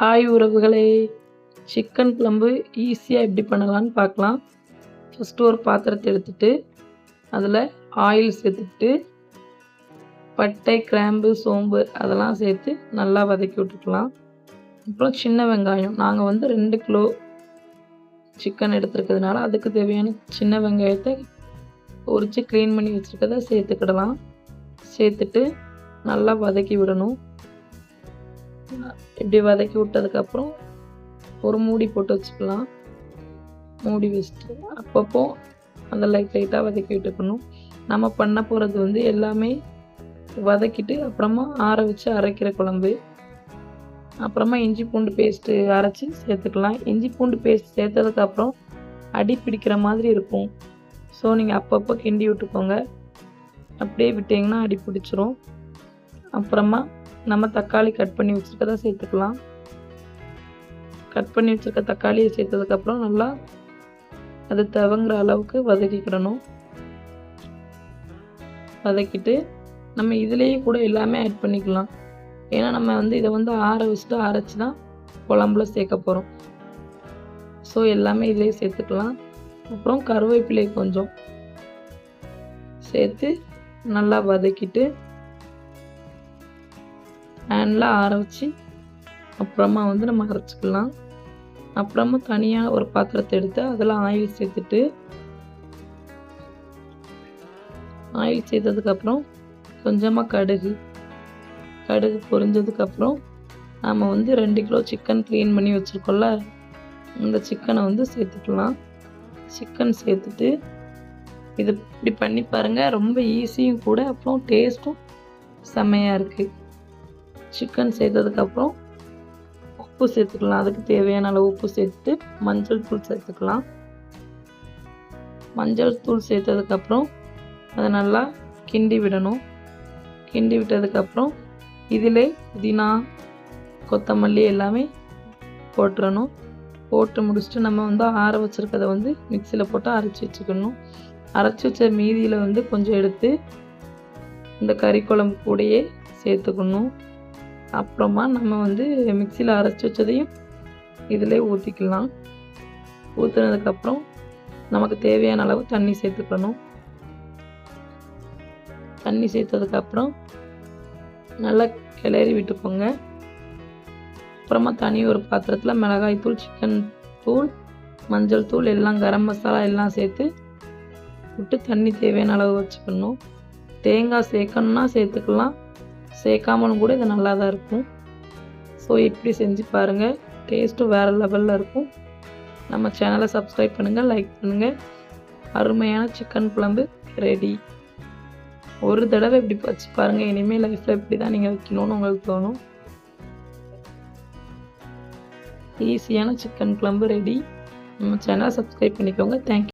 Hi உறவுகளே. Chicken குழம்பு ஈஸியாக எப்படி பண்ணலான்னு பார்க்கலாம். ஃபஸ்ட்டு ஒரு பாத்திரத்தை எடுத்துட்டு அதில் ஆயில் சேர்த்துட்டு பட்டை கிராம்பு சோம்பு அதெல்லாம் சேர்த்து நல்லா வதக்கி விட்டுக்கலாம். அப்புறம் சின்ன வெங்காயம். நாங்கள் வந்து ரெண்டு கிலோ சிக்கன் எடுத்துருக்கிறதுனால அதுக்கு தேவையான சின்ன வெங்காயத்தை உரித்து க்ளீன் பண்ணி வச்சுருக்கதை சேர்த்துக்கிடலாம். சேர்த்துட்டு நல்லா வதக்கி விடணும். இப்படி வதக்கி விட்டதுக்கப்புறம் ஒரு மூடி போட்டு வச்சுக்கலாம். மூடி வச்சுட்டு அப்பப்போ அந்த லைட் லைட்டாக வதக்கி விட்டுக்கணும். நம்ம பண்ண போகிறது வந்து எல்லாமே வதக்கிட்டு அப்புறமா ஆற வச்சு அரைக்கிற குழம்பு. அப்புறமா இஞ்சி பூண்டு பேஸ்ட்டு அரைச்சி சேர்த்துக்கலாம். இஞ்சி பூண்டு பேஸ்ட் சேர்த்ததுக்கப்புறம் அடி பிடிக்கிற மாதிரி இருக்கும். ஸோ நீங்கள் அப்பப்போ கிண்டி விட்டுக்கோங்க. அப்படியே விட்டிங்கன்னா அடி பிடிச்சிரும். அப்புறமா நம்ம தக்காளி கட் பண்ணி வச்சுருக்கதை சேர்த்துக்கலாம். கட் பண்ணி வச்சுருக்க தக்காளியை சேர்த்ததுக்கப்புறம் நல்லா அது தவங்குற அளவுக்கு வதக்கிக்கிடணும். வதக்கிட்டு நம்ம இதுலேயே கூட எல்லாமே ஆட் பண்ணிக்கலாம். ஏன்னா நம்ம வந்து இதை வந்து ஆற வச்சுட்டு அரைச்சி தான் குழம்புல சேர்க்க போகிறோம் ஸோ எல்லாமே இதிலே சேர்த்துக்கலாம். அப்புறம் கருவேப்பிலை கொஞ்சம் சேர்த்து நல்லா வதக்கிட்டு ஹேண்டில் ஆற வச்சு அப்புறமா வந்து நம்ம அரைச்சிக்கலாம். அப்புறமா தனியாக ஒரு பாத்திரத்தை எடுத்து அதில் ஆயில் சேர்த்துட்டு ஆயில் சேர்த்ததுக்கப்புறம் கொஞ்சமாக கடுகு. கடுகு பொரிஞ்சதுக்கப்புறம் நாம் வந்து ரெண்டு கிலோ சிக்கன் க்ளீன் பண்ணி வச்சுருக்கோம்ல இந்த சிக்கனை வந்து சேர்த்துக்கலாம். சிக்கன் சேர்த்துட்டு இது இப்படி பண்ணி பாருங்கள் ரொம்ப ஈஸியும் கூட அப்புறம் டேஸ்ட்டும் செம்மையாக இருக்குது சிக்கன் சேர்த்ததுக்கப்புறம் உப்பு சேர்த்துக்கலாம். அதுக்கு தேவையான அளவு உப்பு சேர்த்துட்டு மஞ்சள் தூள் சேர்த்துக்கலாம். மஞ்சள் தூள் சேர்த்ததுக்கப்புறம் அதை நல்லா கிண்டி விடணும். கிண்டி விட்டதுக்கப்புறம் இதில் புதினா கொத்தமல்லி எல்லாமே போட்டுறணும். போட்டு முடிச்சுட்டு நம்ம வந்து ஆற வச்சுருக்கதை வந்து மிக்சியில் போட்டு அரைச்சி வச்சுக்கணும். அரைச்சி வச்ச மீதியில் வந்து கொஞ்சம் எடுத்து இந்த கறி குழம்பு கூடயே சேர்த்துக்கணும். அப்புறமா நம்ம வந்து மிக்சியில் அரைச்சி வச்சதையும் இதில் ஊற்றிக்கலாம் ஊற்றுனதுக்கப்புறம் நமக்கு தேவையான அளவு தண்ணி சேர்த்துக்கணும். தண்ணி சேர்த்ததுக்கப்புறம் நல்லா கிளறி விட்டுக்கோங்க. அப்புறமா தனி ஒரு பாத்திரத்தில் மிளகாய் தூள் சிக்கன் தூள் மஞ்சள் தூள் எல்லாம் கரம் மசாலா எல்லாம் சேர்த்து விட்டு தண்ணி தேவையான அளவு வச்சுக்கணும். தேங்காய் சேர்க்கணுன்னா சேர்த்துக்கலாம். சேர்க்காமலும் கூட இது நல்லா தான் இருக்கும். ஸோ இப்படி செஞ்சு பாருங்கள் டேஸ்ட்டும் வேறு லெவலில் இருக்கும். நம்ம சேனலை சப்ஸ்கிரைப் பண்ணுங்கள் லைக் பண்ணுங்கள் அருமையான சிக்கன் குழம்பு ரெடி ஒரு தடவை இப்படி வச்சு பாருங்கள் இனிமேல் லைஃப்பில் இப்படி தான் நீங்கள் வைக்கணும்னு உங்களுக்கு தோணும். ஈஸியான சிக்கன் குழம்பு ரெடி நம்ம சேனலை சப்ஸ்கிரைப் பண்ணிக்கோங்க. தேங்க்யூ